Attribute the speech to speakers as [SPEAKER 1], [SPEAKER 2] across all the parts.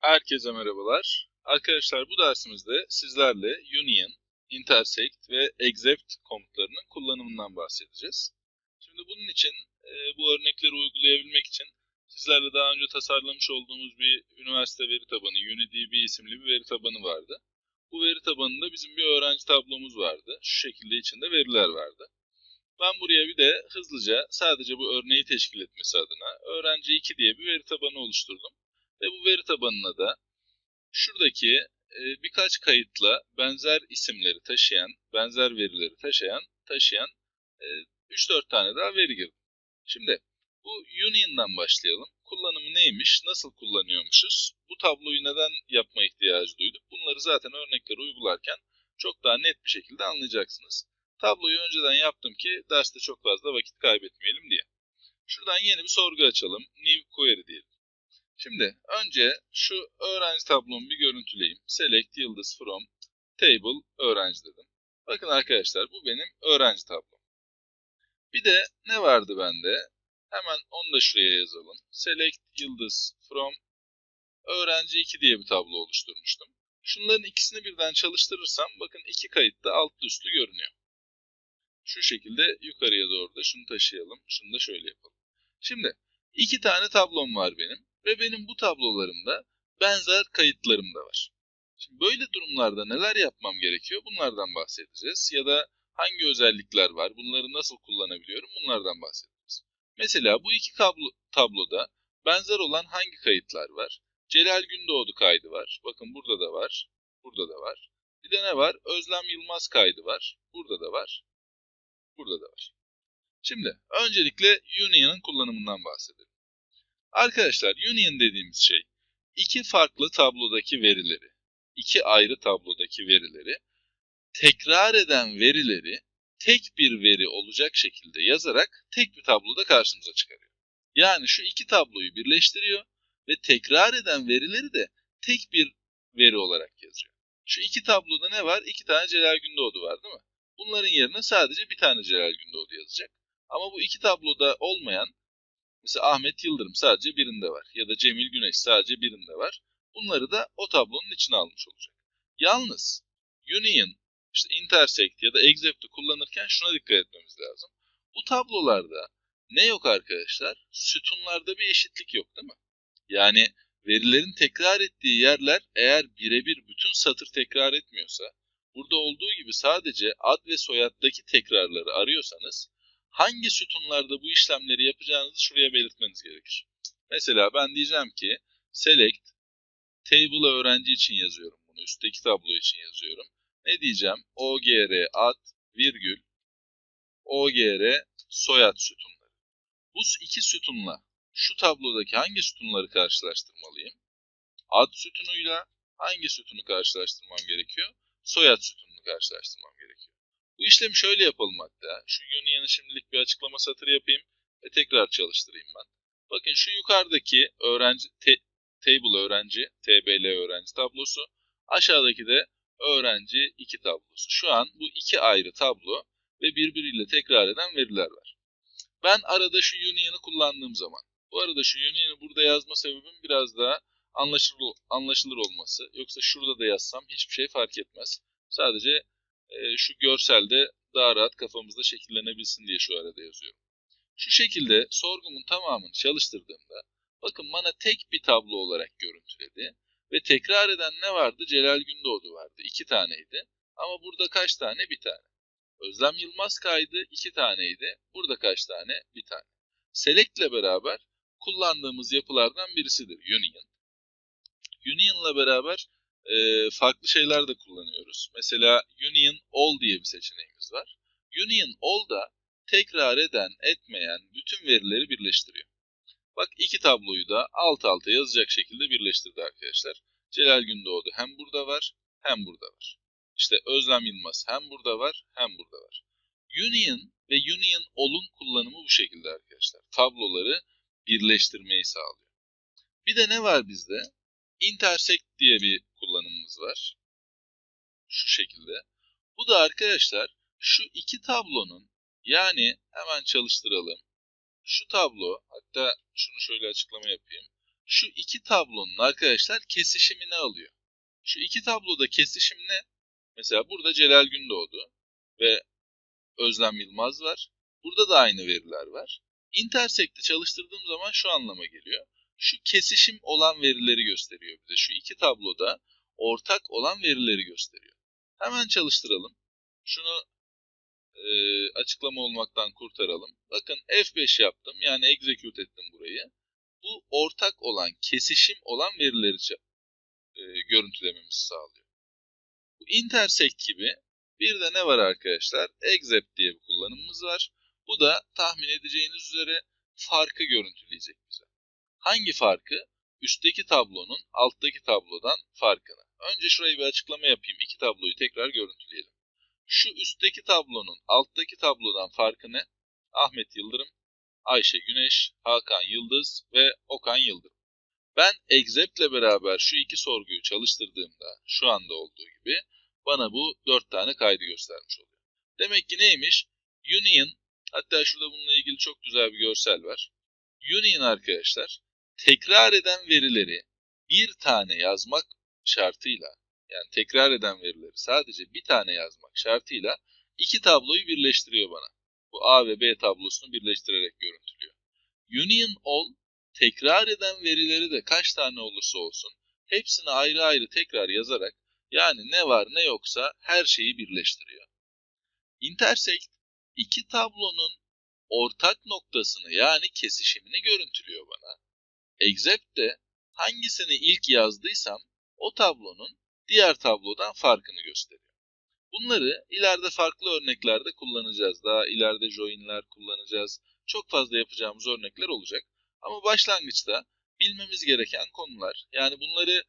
[SPEAKER 1] Herkese merhabalar. Arkadaşlar bu dersimizde sizlerle union, intersect ve except komutlarının kullanımından bahsedeceğiz. Şimdi bunun için e, bu örnekleri uygulayabilmek için sizlerle daha önce tasarlamış olduğumuz bir üniversite veri tabanı, UniDB isimli bir veri tabanı vardı. Bu veri tabanında bizim bir öğrenci tablomuz vardı. Şu şekilde içinde veriler vardı. Ben buraya bir de hızlıca sadece bu örneği teşkil etmesi adına öğrenci 2 diye bir veri tabanı oluşturdum. Ve bu veri tabanına da şuradaki e, birkaç kayıtla benzer isimleri taşıyan, benzer verileri taşıyan, taşıyan e, 3-4 tane daha veri girdim. Şimdi bu union'dan başlayalım. Kullanımı neymiş, nasıl kullanıyormuşuz, bu tabloyu neden yapma ihtiyacı duyduk? Bunları zaten örnekleri uygularken çok daha net bir şekilde anlayacaksınız. Tabloyu önceden yaptım ki derste çok fazla vakit kaybetmeyelim diye. Şuradan yeni bir sorgu açalım. New query diyelim. Şimdi önce şu öğrenci tablomu bir görüntüleyeyim. Select yıldız from table öğrenci dedim. Bakın arkadaşlar bu benim öğrenci tablom. Bir de ne vardı bende? Hemen onu da şuraya yazalım. Select yıldız from öğrenci 2 diye bir tablo oluşturmuştum. Şunların ikisini birden çalıştırırsam bakın iki kayıtta altlı üstlü görünüyor. Şu şekilde yukarıya doğru da şunu taşıyalım. Şunu da şöyle yapalım. Şimdi iki tane tablom var benim ve benim bu tablolarımda benzer kayıtlarım da var. Şimdi böyle durumlarda neler yapmam gerekiyor bunlardan bahsedeceğiz ya da hangi özellikler var bunları nasıl kullanabiliyorum bunlardan bahsedeceğiz. Mesela bu iki tablo, tabloda benzer olan hangi kayıtlar var? Celal Gündoğdu kaydı var. Bakın burada da var. Burada da var. Bir de ne var? Özlem Yılmaz kaydı var. Burada da var. Burada da var. Şimdi öncelikle Union'ın kullanımından bahsedelim. Arkadaşlar Union dediğimiz şey iki farklı tablodaki verileri, iki ayrı tablodaki verileri tekrar eden verileri tek bir veri olacak şekilde yazarak tek bir tabloda karşımıza çıkarıyor. Yani şu iki tabloyu birleştiriyor ve tekrar eden verileri de tek bir veri olarak yazıyor. Şu iki tabloda ne var? İki tane Celal Gündoğdu var değil mi? Bunların yerine sadece bir tane Celal Gündoğdu yazacak. Ama bu iki tabloda olmayan Mesela Ahmet Yıldırım sadece birinde var ya da Cemil Güneş sadece birinde var. Bunları da o tablonun içine almış olacak. Yalnız union, işte intersect ya da except'i kullanırken şuna dikkat etmemiz lazım. Bu tablolarda ne yok arkadaşlar? Sütunlarda bir eşitlik yok değil mi? Yani verilerin tekrar ettiği yerler eğer birebir bütün satır tekrar etmiyorsa, burada olduğu gibi sadece ad ve soyaddaki tekrarları arıyorsanız hangi sütunlarda bu işlemleri yapacağınızı şuraya belirtmeniz gerekir. Mesela ben diyeceğim ki select table öğrenci için yazıyorum bunu. Üstteki tablo için yazıyorum. Ne diyeceğim? ogr ad virgül ogr soyad sütunları. Bu iki sütunla şu tablodaki hangi sütunları karşılaştırmalıyım? Ad sütunuyla hangi sütunu karşılaştırmam gerekiyor? Soyad sütununu karşılaştırmam gerekiyor. Bu işlemi şöyle yapalım hatta. Şu Union'ı şimdilik bir açıklama satırı yapayım ve tekrar çalıştırayım ben. Bakın şu yukarıdaki öğrenci te, table öğrenci, TBL öğrenci tablosu. Aşağıdaki de öğrenci 2 tablosu. Şu an bu iki ayrı tablo ve birbiriyle tekrar eden veriler var. Ben arada şu union'ı kullandığım zaman, bu arada şu union'ı burada yazma sebebim biraz daha anlaşılır, anlaşılır olması. Yoksa şurada da yazsam hiçbir şey fark etmez. Sadece e, şu görselde daha rahat kafamızda şekillenebilsin diye şu arada yazıyorum. Şu şekilde sorgumun tamamını çalıştırdığımda bakın bana tek bir tablo olarak görüntüledi. Ve tekrar eden ne vardı? Celal Gündoğdu vardı. iki taneydi. Ama burada kaç tane? Bir tane. Özlem Yılmaz kaydı iki taneydi. Burada kaç tane? Bir tane. Select beraber kullandığımız yapılardan birisidir Union. Union ile beraber e, farklı şeyler de kullanıyoruz. Mesela Union All diye bir seçeneğimiz var. Union All da tekrar eden, etmeyen bütün verileri birleştiriyor. Bak iki tabloyu da alt alta yazacak şekilde birleştirdi arkadaşlar. Celal Gündoğdu hem burada var hem burada var. İşte Özlem Yılmaz hem burada var hem burada var. Union ve Union All'un kullanımı bu şekilde arkadaşlar. Tabloları birleştirmeyi sağlıyor. Bir de ne var bizde? Intersect diye bir var. Şu şekilde. Bu da arkadaşlar şu iki tablonun yani hemen çalıştıralım. Şu tablo hatta şunu şöyle açıklama yapayım. şu iki tablonun arkadaşlar kesişimini alıyor. Şu iki tabloda kesişim ne? Mesela burada Celal Gündoğdu ve Özlem Yılmaz var. Burada da aynı veriler var. Intersect'i çalıştırdığım zaman şu anlama geliyor. Şu kesişim olan verileri gösteriyor bize. Şu iki tabloda ortak olan verileri gösteriyor. Hemen çalıştıralım. Şunu e, açıklama olmaktan kurtaralım. Bakın F5 yaptım. Yani execute ettim burayı. Bu ortak olan, kesişim olan verileri e, görüntülememizi sağlıyor. Bu intersect gibi bir de ne var arkadaşlar? Except diye bir kullanımımız var. Bu da tahmin edeceğiniz üzere farkı görüntüleyecek bize. Hangi farkı? Üstteki tablonun alttaki tablodan farkını. Önce şurayı bir açıklama yapayım. İki tabloyu tekrar görüntüleyelim. Şu üstteki tablonun alttaki tablodan farkı ne? Ahmet Yıldırım, Ayşe Güneş, Hakan Yıldız ve Okan Yıldırım. Ben except ile beraber şu iki sorguyu çalıştırdığımda şu anda olduğu gibi bana bu dört tane kaydı göstermiş oluyor. Demek ki neymiş? Union, hatta şurada bununla ilgili çok güzel bir görsel var. Union arkadaşlar, tekrar eden verileri bir tane yazmak şartıyla, yani tekrar eden verileri sadece bir tane yazmak şartıyla iki tabloyu birleştiriyor bana. Bu A ve B tablosunu birleştirerek görüntülüyor. Union all, tekrar eden verileri de kaç tane olursa olsun, hepsini ayrı ayrı tekrar yazarak yani ne var ne yoksa her şeyi birleştiriyor. Intersect iki tablonun ortak noktasını yani kesişimini görüntülüyor bana. Except de hangisini ilk yazdıysam o tablonun diğer tablodan farkını gösteriyor. Bunları ileride farklı örneklerde kullanacağız. Daha ileride join'ler kullanacağız. Çok fazla yapacağımız örnekler olacak. Ama başlangıçta bilmemiz gereken konular. Yani bunları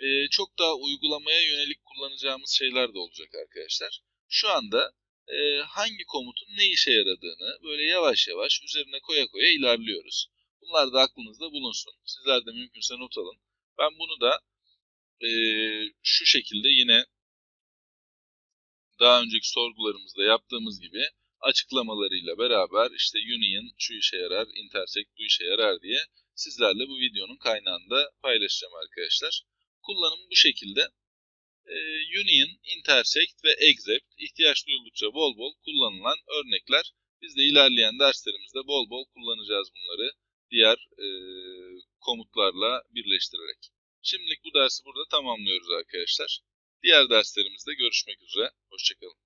[SPEAKER 1] e, çok daha uygulamaya yönelik kullanacağımız şeyler de olacak arkadaşlar. Şu anda e, hangi komutun ne işe yaradığını böyle yavaş yavaş üzerine koya koya ilerliyoruz. Bunlar da aklınızda bulunsun. Sizler de mümkünse not alın. Ben bunu da e, şu şekilde yine daha önceki sorgularımızda yaptığımız gibi açıklamalarıyla beraber işte union şu işe yarar, intersect bu işe yarar diye sizlerle bu videonun kaynağında paylaşacağım arkadaşlar. Kullanım bu şekilde. Ee, union, intersect ve except ihtiyaç duyuldukça bol bol kullanılan örnekler. Biz de ilerleyen derslerimizde bol bol kullanacağız bunları diğer e, komutlarla birleştirerek. Şimdilik bu dersi burada tamamlıyoruz arkadaşlar. Diğer derslerimizde görüşmek üzere. Hoşçakalın.